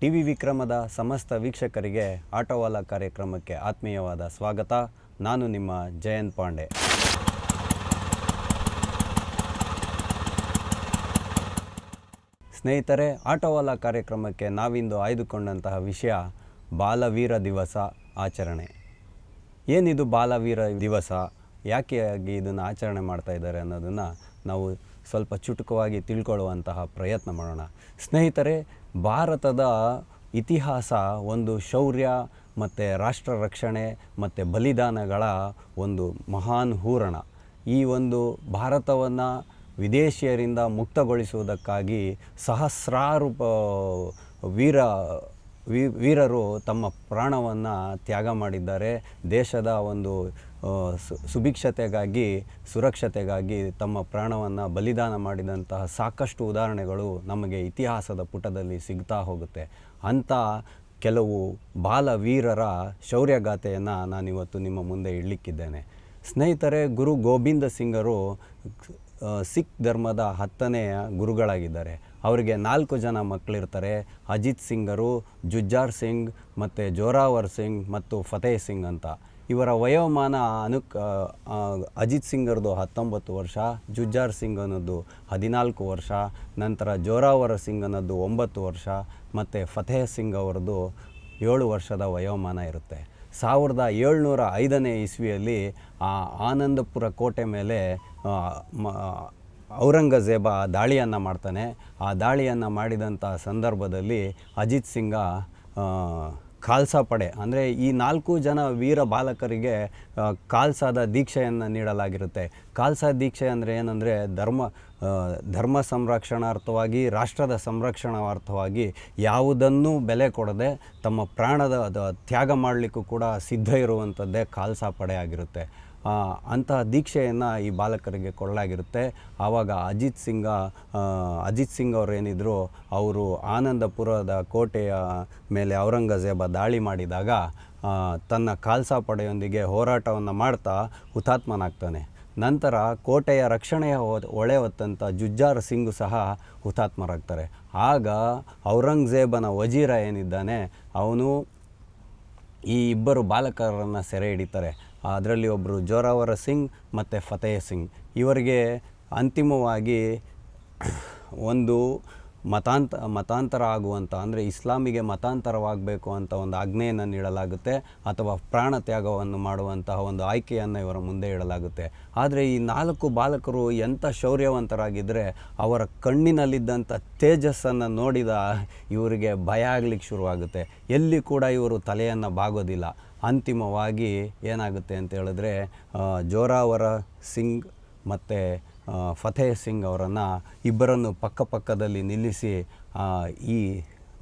T V ವಿಕ್ರಮದ ಸಮಸ್ತ ವೀಕ್ಷಕರಿಗೆ ಆಟೋವಾಲ ಕಾರ್ಯಕ್ರಮಕ್ಕೆ ಆತ್ಮೀಯವಾದ ಸ್ವಾಗತ. ನಾನು ನಿಮ್ಮ ಜಯಂತ್ ಪಾಂಡೆ. ಸ್ನೇಹಿತರೆ, ಆಟೋವಾಲ ಕಾರ್ಯಕ್ರಮಕ್ಕೆ ನಾವಿಂದು ಆಯ್ದುಕೊಂಡಂತಹ ವಿಷಯ ಬಾಲವೀರ ದಿವಸ ಆಚರಣೆ. ಏನಿದು ಬಾಲವೀರ ದಿವಸ? ಯಾಕೆ ಆಗಿ ಇದನ್ನು ಆಚರಣೆ ಮಾಡ್ತಾ ಇದ್ದಾರೆ ಅನ್ನೋದನ್ನು ನಾವು ಸ್ವಲ್ಪ ಚುಟುಕವಾಗಿ ತಿಳ್ಕೊಳ್ಳುವಂತಹ ಪ್ರಯತ್ನ ಮಾಡೋಣ. ಸ್ನೇಹಿತರೆ ಭಾರತದ ಇತಿಹಾಸ ಒಂದು ಶೌರ್ಯ ಮತ್ತು ರಾಷ್ಟ್ರ ರಕ್ಷಣೆ ಮತ್ತು ಬಲಿದಾನಗಳ ಒಂದು ಮಹಾನ್ ಹೂರಣ. ಈ ಒಂದು ಭಾರತವನ್ನು ವಿದೇಶಿಯರಿಂದ ಮುಕ್ತಗೊಳಿಸುವುದಕ್ಕಾಗಿ ಸಹಸ್ರಾರು ವೀರ ವೀರರು ತಮ್ಮ ಪ್ರಾಣವನ್ನು ತ್ಯಾಗ ಮಾಡಿದ್ದಾರೆ. ದೇಶದ ಒಂದು ಸುಭಿಕ್ಷತೆಗಾಗಿ, ಸುರಕ್ಷತೆಗಾಗಿ ತಮ್ಮ ಪ್ರಾಣವನ್ನು ಬಲಿದಾನ ಮಾಡಿದಂತಹ ಸಾಕಷ್ಟು ಉದಾಹರಣೆಗಳು ನಮಗೆ ಇತಿಹಾಸದ ಪುಟದಲ್ಲಿ ಸಿಗ್ತಾ ಹೋಗುತ್ತೆ. ಅಂಥ ಕೆಲವು ಬಾಲವೀರರ ಶೌರ್ಯಗಾಥೆಯನ್ನು ನಾನಿವತ್ತು ನಿಮ್ಮ ಮುಂದೆ ಇಡಲಿಕ್ಕಿದ್ದೇನೆ. ಸ್ನೇಹಿತರೆ, ಗುರು ಗೋವಿಂದ ಸಿಂಗರು ಸಿಖ್ ಧರ್ಮದ ಹತ್ತನೆಯ ಗುರುಗಳಾಗಿದ್ದಾರೆ. ಅವರಿಗೆ ನಾಲ್ಕು ಜನ ಮಕ್ಕಳಿರ್ತಾರೆ ಅಜಿತ್ ಸಿಂಗರು, ಜುಜ್ಜಾರ್ ಸಿಂಗ್ ಮತ್ತು ಜೋರಾವರ್ ಸಿಂಗ್ ಮತ್ತು ಫತೇಹ್ ಸಿಂಗ್ ಅಂತ. ಇವರ ವಯೋಮಾನ ಆ, ಅಜಿತ್ ಸಿಂಗರ್ದು ಹತ್ತೊಂಬತ್ತು ವರ್ಷ ಜುಜ್ಜಾರ್ ಸಿಂಗ್ ಅನ್ನೋದು ಹದಿನಾಲ್ಕು ವರ್ಷ ನಂತರ ಜೋರಾವರ ಸಿಂಗ್ ಅನ್ನೋದು ಒಂಬತ್ತು ವರ್ಷ ಮತ್ತು ಫತೇಹ್ ಸಿಂಗ್ ಅವರದ್ದು ಏಳು ವರ್ಷದ ವಯೋಮಾನ ಇರುತ್ತೆ. ಸಾವಿರದ ಏಳ್ನೂರ ಐದನೇ ಇಸ್ವಿಯಲ್ಲಿ ಆ ಆನಂದಪುರ ಕೋಟೆ ಮೇಲೆ ಔರಂಗಜೇಬ ದಾಳಿಯನ್ನು ಮಾಡ್ತಾನೆ. ಆ ದಾಳಿಯನ್ನು ಮಾಡಿದಂಥ ಸಂದರ್ಭದಲ್ಲಿ ಅಜಿತ್ ಸಿಂಗ ಖಾಲ್ಸಾ ಪಡೆ. ಅಂದರೆ ಈ ನಾಲ್ಕು ಜನ ವೀರ ಬಾಲಕರಿಗೆ ಖಾಲ್ಸಾದ ದೀಕ್ಷೆಯನ್ನು ನೀಡಲಾಗಿರುತ್ತೆ. ಖಾಲ್ಸಾ ದೀಕ್ಷೆ ಅಂದರೆ ಏನಂದರೆ ಧರ್ಮ ಧರ್ಮ ಸಂರಕ್ಷಣಾರ್ಥವಾಗಿ, ರಾಷ್ಟ್ರದ ಸಂರಕ್ಷಣಾರ್ಥವಾಗಿ ಯಾವುದನ್ನೂ ಬೆಲೆ ಕೊಡದೆ ತಮ್ಮ ಪ್ರಾಣದ ತ್ಯಾಗ ಮಾಡಲಿಕ್ಕೂ ಕೂಡ ಸಿದ್ಧ ಇರುವಂಥದ್ದೇ ಖಾಲ್ಸಾ ಪಡೆ ಆಗಿರುತ್ತೆ. ಅಂತಹ ದೀಕ್ಷೆಯನ್ನು ಈ ಬಾಲಕರಿಗೆ ಕೊಡಲಾಗಿರುತ್ತೆ. ಆವಾಗ ಅಜಿತ್ ಸಿಂಗ ಅಜಿತ್ ಸಿಂಗ್ ಅವರು ಏನಿದ್ರು ಅವರು ಆನಂದಪುರದ ಕೋಟೆಯ ಮೇಲೆ ಔರಂಗಜೇಬ ದಾಳಿ ಮಾಡಿದಾಗ ತನ್ನ ಖಾಲ್ಸಾ ಪಡೆಯೊಂದಿಗೆ ಹೋರಾಟವನ್ನು ಮಾಡ್ತಾ ಹುತಾತ್ಮನಾಗ್ತಾನೆ. ನಂತರ ಕೋಟೆಯ ರಕ್ಷಣೆಯ ಒಳೆ ಹೊತ್ತಂಥ ಜುಜ್ಜಾರ್ ಸಿಂಗ್ ಸಹ ಹುತಾತ್ಮರಾಗ್ತಾರೆ. ಆಗ ಔರಂಗಜೇಬನ ವಜೀರ ಏನಿದ್ದಾನೆ, ಅವನು ಈ ಇಬ್ಬರು ಬಾಲಕರನ್ನು ಸೆರೆ ಹಿಡಿತಾರೆ. ಅದರಲ್ಲಿ ಒಬ್ಬರು ಜೋರಾವರ ಸಿಂಗ್, ಮತ್ತು ಫತೇಹ ಸಿಂಗ್. ಇವರಿಗೆ ಅಂತಿಮವಾಗಿ ಒಂದು ಮತಾಂತ, ಮತಾಂತರ ಆಗುವಂಥ ಅಂದರೆ ಇಸ್ಲಾಮಿಗೆ ಮತಾಂತರವಾಗಬೇಕು ಅಂತ ಒಂದು ಆಜ್ಞೆಯನ್ನು ನೀಡಲಾಗುತ್ತೆ ಅಥವಾ ಪ್ರಾಣ ತ್ಯಾಗವನ್ನು ಮಾಡುವಂತಹ ಒಂದು ಆಯ್ಕೆಯನ್ನು ಇವರ ಮುಂದೆ ಇಡಲಾಗುತ್ತೆ. ಆದರೆ ಈ ನಾಲ್ಕು ಬಾಲಕರು ಎಂಥ ಶೌರ್ಯವಂತರಾಗಿದ್ದರೆ ಅವರ ಕಣ್ಣಿನಲ್ಲಿದ್ದಂಥ ತೇಜಸ್ಸನ್ನು ನೋಡಿದ ಇವರಿಗೆ ಭಯ ಆಗಲಿಕ್ಕೆ ಶುರುವಾಗುತ್ತೆ. ಎಲ್ಲಿ ಕೂಡ ಇವರು ತಲೆಯನ್ನು ಬಾಗೋದಿಲ್ಲ. ಅಂತಿಮವಾಗಿ ಏನಾಗುತ್ತೆ ಅಂತ ಹೇಳಿದ್ರೆ ಜೋರಾವರ ಸಿಂಗ್ ಮತ್ತು ಫತೇಹ್ ಸಿಂಗ್ ಅವರನ್ನು ಇಬ್ಬರನ್ನು ಪಕ್ಕಪಕ್ಕದಲ್ಲಿ ನಿಲ್ಲಿಸಿ ಈ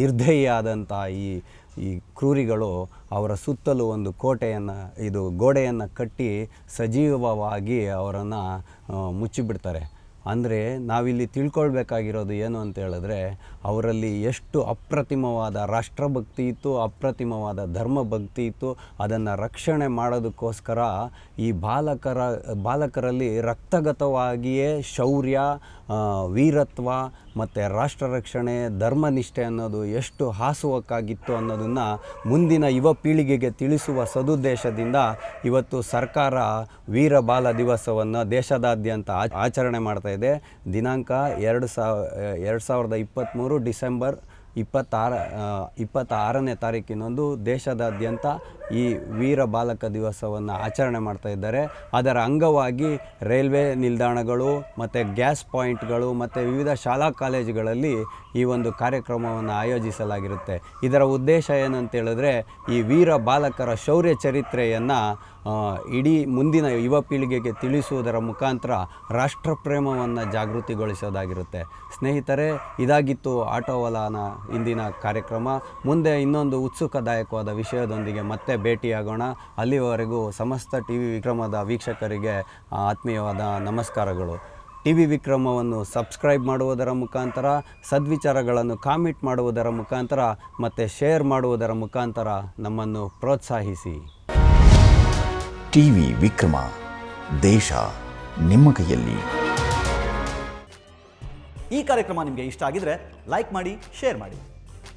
ನಿರ್ದಯಿಯಾದಂಥ ಈ ಈ ಕ್ರೂರಿಗಳು ಅವರ ಸುತ್ತಲೂ ಒಂದು ಕೋಟೆಯನ್ನು, ಇದು ಗೋಡೆಯನ್ನು ಕಟ್ಟಿ ಸಜೀವವಾಗಿ ಅವರನ್ನು ಮುಚ್ಚಿಬಿಡ್ತಾರೆ. ಅಂದರೆ ನಾವಿಲ್ಲಿ ತಿಳ್ಕೊಳ್ಬೇಕಾಗಿರೋದು ಏನು ಅಂತ ಹೇಳಿದ್ರೆ ಅವರಲ್ಲಿ ಎಷ್ಟು ಅಪ್ರತಿಮವಾದ ರಾಷ್ಟ್ರಭಕ್ತಿ ಇತ್ತು, ಅಪ್ರತಿಮವಾದ ಧರ್ಮಭಕ್ತಿ ಇತ್ತು, ಅದನ್ನು ರಕ್ಷಣೆ ಮಾಡೋದಕ್ಕೋಸ್ಕರ ಈ ಬಾಲಕರ, ಬಾಲಕರಲ್ಲಿ ರಕ್ತಗತವಾಗಿಯೇ ಶೌರ್ಯ ವೀರತ್ವ ಮತ್ತು ರಾಷ್ಟ್ರ ರಕ್ಷಣೆ, ಧರ್ಮನಿಷ್ಠೆ ಅನ್ನೋದು ಎಷ್ಟು ಹಾಸುವಕ್ಕಾಗಿತ್ತು ಅನ್ನೋದನ್ನು ಮುಂದಿನ ಯುವ ಪೀಳಿಗೆಗೆ ತಿಳಿಸುವ ಸದುದ್ದೇಶದಿಂದ ಇವತ್ತು ಸರ್ಕಾರ ವೀರ ಬಾಲ ದಿವಸವನ್ನು ದೇಶದಾದ್ಯಂತ ಆಚರಣೆ ಮಾಡ್ತಾ ಇದೆ. ದಿನಾಂಕ ಎರಡು ಸಾವ ಎರಡು ಸಾವಿರದ ಇಪ್ಪತ್ತ್ಮೂರು ಡಿಸೆಂಬರ್ ಇಪ್ಪತ್ತಾರ ಇಪ್ಪತ್ತಾರನೇ ತಾರೀಕಿನಂದು ದೇಶದಾದ್ಯಂತ ಈ ವೀರ ಬಾಲಕ ದಿವಸವನ್ನು ಆಚರಣೆ ಮಾಡ್ತಾ ಇದ್ದಾರೆ. ಅದರ ಅಂಗವಾಗಿ ರೈಲ್ವೆ ನಿಲ್ದಾಣಗಳು ಮತ್ತು ಗ್ಯಾಸ್ ಪಾಯಿಂಟ್ಗಳು ಮತ್ತು ವಿವಿಧ ಶಾಲಾ ಕಾಲೇಜುಗಳಲ್ಲಿ ಈ ಒಂದು ಕಾರ್ಯಕ್ರಮವನ್ನು ಆಯೋಜಿಸಲಾಗಿರುತ್ತೆ. ಇದರ ಉದ್ದೇಶ ಏನಂತ ಹೇಳಿದ್ರೆ ಈ ವೀರ ಬಾಲಕರ ಶೌರ್ಯ ಚರಿತ್ರೆಯನ್ನು ಇಡೀ ಮುಂದಿನ ಯುವ ಪೀಳಿಗೆಗೆ ತಿಳಿಸುವುದರ ಮುಖಾಂತರ ರಾಷ್ಟ್ರಪ್ರೇಮವನ್ನು ಜಾಗೃತಿಗೊಳಿಸೋದಾಗಿರುತ್ತೆ. ಸ್ನೇಹಿತರೆ, ಇದಾಗಿತ್ತು ಆಟೋವಲಾನ ಇಂದಿನ ಕಾರ್ಯಕ್ರಮ. ಮುಂದೆ ಇನ್ನೊಂದು ಉತ್ಸುಕದಾಯಕವಾದ ವಿಷಯದೊಂದಿಗೆ ಮತ್ತೆ ಭೇಟಿಯಾಗೋಣ. ಅಲ್ಲಿವರೆಗೂ ಸಮಸ್ತ ಟಿ ವಿ ವಿಕ್ರಮದ ವೀಕ್ಷಕರಿಗೆ ಆತ್ಮೀಯವಾದ ನಮಸ್ಕಾರಗಳು. ಟಿ ವಿ ವಿಕ್ರಮವನ್ನು ಸಬ್ಸ್ಕ್ರೈಬ್ ಮಾಡುವುದರ ಮುಖಾಂತರ ಸದ್ವಿಚಾರಗಳನ್ನು ಕಾಮೆಂಟ್ ಮಾಡುವುದರ ಮುಖಾಂತರ ಮತ್ತು ಶೇರ್ ಮಾಡುವುದರ ಮುಖಾಂತರ ನಮ್ಮನ್ನು ಪ್ರೋತ್ಸಾಹಿಸಿ. ಟಿ ವಿ ವಿಕ್ರಮ ದೇಶ ನಿಮ್ಮ ಕೈಯಲ್ಲಿ. ಈ ಕಾರ್ಯಕ್ರಮ ನಿಮಗೆ ಇಷ್ಟ ಆಗಿದ್ರೆ ಲೈಕ್ ಮಾಡಿ ಶೇರ್ ಮಾಡಿ.